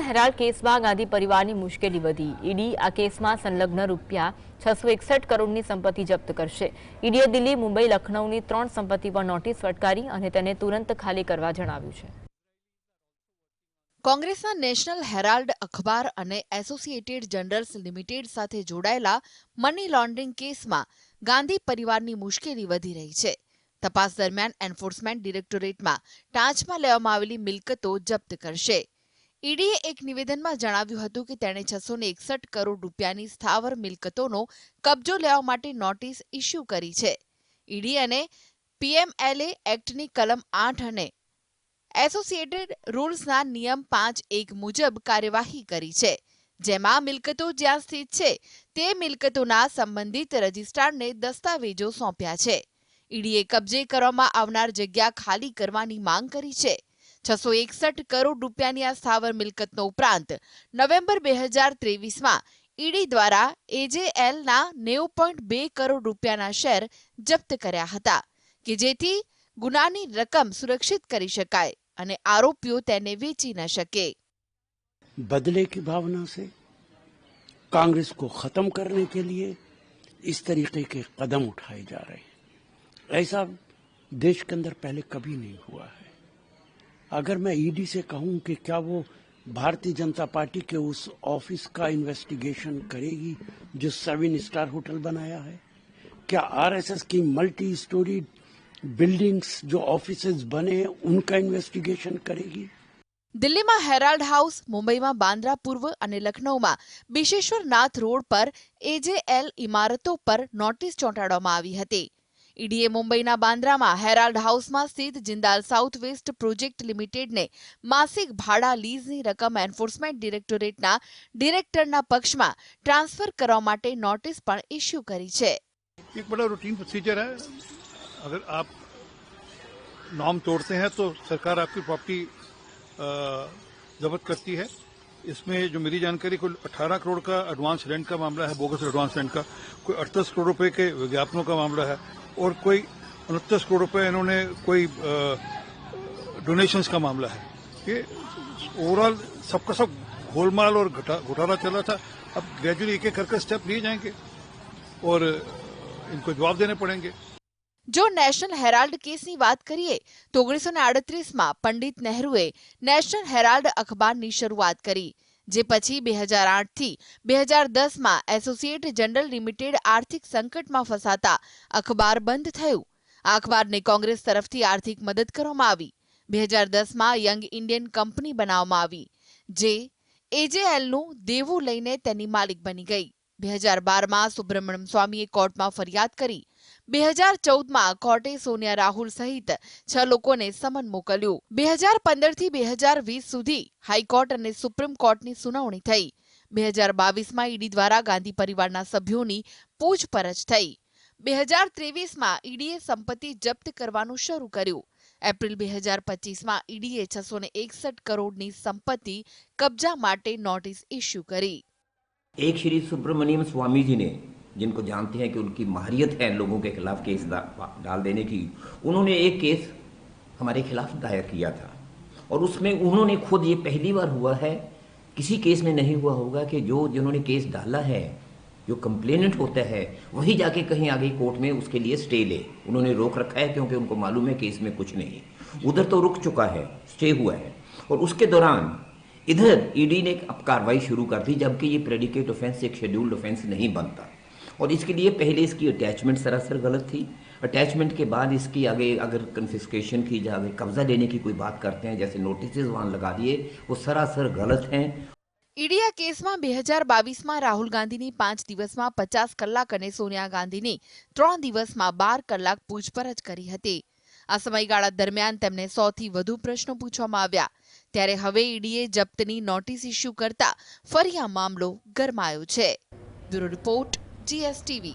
Herald કેસમાં ગાંધી પરિવારની મુશ્કેલી વધી. ઈડી આ કેસમાં સંલગ્ન રૂપિયા છસો એકસઠ કરોડની સંપત્તિ જપ્ત કરશે. ઈડીએ દિલ્હી, મુંબઈ લખનૌની ત્રણ સંપત્તિ પર નોટિસ ફટકારી અને તેને તુરંત ખાલી કરવા જણાવ્યું છે. કોંગ્રેસના નેશનલ હેરાલ્ડ અખબાર અને એસોસિએટેડ જનરલ્સ લિમિટેડ સાથે જોડાયેલા મની લોન્ડરિંગ કેસમાં ગાંધી પરિવારની મુશ્કેલી વધી રહી છે. તપાસ દરમિયાન એન્ફોર્સમેન્ટ ડિરેક્ટોરેટમાં ટાંચમાં લેવામાં આવેલી મિલકતો જપ્ત કરશે. ઈડીએ એક નિવેદનમાં જણાવ્યું હતું કે તેણે છસો એકસઠ કરોડ રૂપિયાની સ્થાવર મિલકતોનો કબજો લેવા માટે નોટિસ ઇસ્યુ કરી છે. ઈડી અને પીએમએલએ એક્ટની કલમ આઠ અને એસોસિએટેડ રૂલ્સના નિયમ પાંચ એક મુજબ કાર્યવાહી કરી છે. જેમાં મિલકતો જ્યાં સ્થિત છે, તે મિલકતોના સંબંધિત રજિસ્ટ્રારને દસ્તાવેજો સોંપ્યા છે. ઈડીએ કબજે કરવામાં આવનાર જગ્યા ખાલી કરવાની માંગ કરી છે. છસો એકસઠ કરોડ રૂપિયાની આ સ્થાવર મિલકતનો ઉપરાંત નવેમ્બર બે હજાર ત્રેવીસમાં ઈડી દ્વારા એજેએલના નેવું પોઈન્ટ બે કરોડ રૂપિયાના શેર જપ્ત કર્યા હતા કે જેથી ગુનાની રકમ સુરક્ષિત કરી શકાય અને આરોપીઓ તેને વેચી ન શકે बदले की भावना से कांग्रेस को खत्म करने के लिए इस तरीके के कदम उठाए जा रहे हैं ऐसा देश के अंदर पहले कभी नहीं हुआ है अगर मैं ईडी से कहूं कि क्या वो भारतीय जनता पार्टी के उस ऑफिस का इन्वेस्टिगेशन करेगी जो सेवन स्टार होटल बनाया है क्या आरएसएस की मल्टी स्टोरी बिल्डिंग्स जो ऑफिसेज बने हैं उनका इन्वेस्टिगेशन करेगी દિલ્હીમાં હેરાલ્ડ હાઉસ મુંબઈમાં બાંદ્રા પૂર્વ અને લખનૌમાં બિશેશ્વર નાથ રોડ પર એજેએલ ઇમારતો પર નોટિસ ચોંટાડવામાં આવી હતી ઈડીએ મુંબઈના બાંદ્રામાં હેરાલ્ડ હાઉસમાં સ્થિત જિંદાલ સાઉથ વેસ્ટ પ્રોજેક્ટ લિમિટેડને માસિક ભાડા લીઝની રકમ એન્ફોર્સમેન્ટ ડિરેક્ટોરેટના ડિરેક્ટરના પક્ષમાં ટ્રાન્સફર કરવા માટે નોટિસ પણ ઇસ્યુ કરી છે एक बड़ा रूटीन प्रोसीजर है अगर आप नॉर्म तोड़ते हैं तो सरकार आपकी प्रॉपर्टी जब्त करती है इसमें जो मेरी जानकारी कुल 18 करोड़ का एडवांस रेंट का मामला है बोगस एडवांस रेंट का कोई अड़तीस करोड़ रुपए के विज्ञापनों का मामला है और कोई उनतीस करोड़ रुपए इन्होंने कोई डोनेशंस का मामला है ये ओवरऑल सबका सब गोलमाल और घटा- घोटाला चला था अब ग्रेजुअली एक एक करके स्टेप लिए जाएंगे और इनको जवाब देने पड़ेंगे જો નેશનલ હેરાલ્ડ કેસની વાત કરીએ તો ઓગણીસો ને આડત્રીસમાં પંડિત નહેરુએ નેશનલ હેરાલ્ડ અખબારની શરૂઆત કરી જે પછી બે હજાર આઠથી બે હજાર દસમાં એસોસિએટ જનરલ લિમિટેડ આર્થિક સંકટમાં ફસાતા અખબાર બંધ થયું. આ અખબારને કોંગ્રેસ તરફથી આર્થિક મદદ કરવામાં આવી. બે હજાર દસમાં યંગ ઇન્ડિયન કંપની બનાવવામાં આવી, જે એજેએલનું દેવું લઈને તેની માલિક બની ગઈ. બે હજાર બારમાં સુબ્રમણ્યમ સ્વામીએ કોર્ટમાં ફરિયાદ કરી બે હજાર ચૌદમાં કોર્ટે સોનિયા રાહુલ સહિત છ લોકોને સમન મોકલ્યું. બે હજાર પંદરથી બે હજાર વીસ સુધી હાઈકોર્ટ અને સુપ્રીમ કોર્ટની સુનાવણી થઈ. બે હજાર બાવીસમાં ઈડી દ્વારા ગાંધી પરિવારના સભ્યોની પૂછપરછ થઈ. બે હજાર ત્રેવીસમાં ઈડીએ સંપત્તિ જપ્ત કરવાનું શરૂ કર્યું. એપ્રિલ બે હજાર પચીસમાં ઈડીએ છસો ને એકસઠ કરોડની સંપત્તિ કબજા માટે નોટિસ ઇસ્યુ કરી. એક શ્રી સુબ્રમણ્યમ સ્વામીજીને जिनको जानते हैं कि उनकी माहिरियत है लोगों के खिलाफ केस डाल देने की, उन्होंने एक केस हमारे खिलाफ दायर किया था। और उसमें उन्होंने खुद ये पहली बार हुआ है, किसी केस में नहीं हुआ होगा कि जो जिन्होंने केस डाला है, जो कंप्लेनेंट होता है, वही जाके कहीं आगे कोर्ट में उसके लिए स्टे ले। उन्होंने रोक रखा है क्योंकि उनको मालूम है केस में कुछ नहीं। उधर तो रुक चुका है, स्टे हुआ है। और उसके दौरान इधर ईडी ने अब कार्रवाई शुरू कर दी, जबकि ये प्रेडिकेट ऑफेंस एक शेड्यूल्ड ऑफेंस नहीं बनता। और इसके लिए पहले इसकी अटैचमेंट सरासर गलत थी अटैचमेंट के बाद इसकी आगे अगर कन्फिस्केशन की जाए कब्जा लेने की कोई बात करते हैं जैसे नोटिस वहाँ लगा दिए वो सरासर गलत हैं ઈડી આ કેસમાં બે હજાર બાવીસમાં રાહુલ ગાંધીની પાંચ દિવસમાં પચાસ કલાક અને સોનિયા ગાંધીની ત્રણ દિવસમાં બાર કલાક પૂછપરછ કરી હતી આ સમયગાળા દરમિયાન તેમને સોથી વધુ પ્રશ્નો પૂછવામાં આવ્યા ત્યારે હવે ઈડીએ જપ્તની નોટિસ ઇસ્યુ કરતા ફરી આ મામલો ગરમાયો છે બ્યુરો રિપોર્ટ GSTV.